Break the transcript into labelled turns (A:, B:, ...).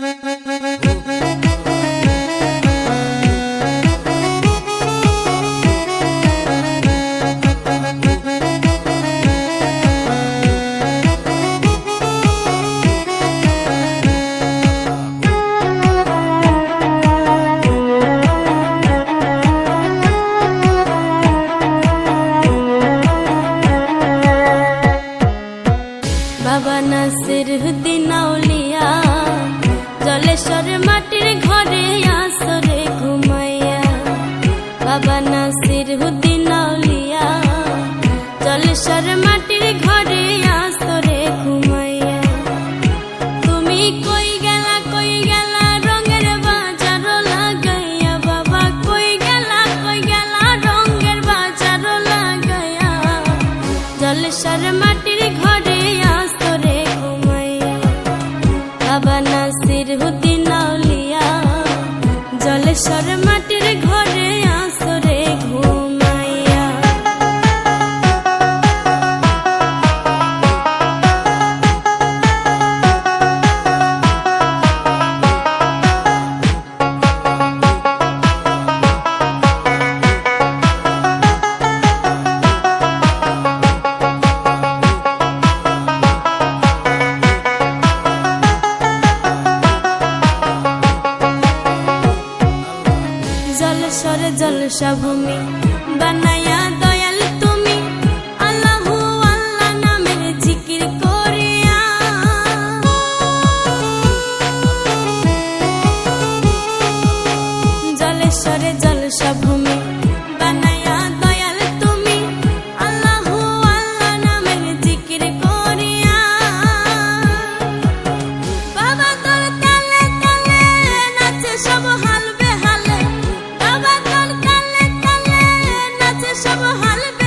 A: Mm-hmm. নেশার মাটির ঘরে আসরে ঘুমাই বাবা নাসির হুদ্দিন আউলিয়া। জলেশ্বর মাটি ঝলসা বানায়া দয়াল তুমি। আল্লাহ আল্লাহ নামে জিকির করিয়া। জলেশ্বরে সব হাল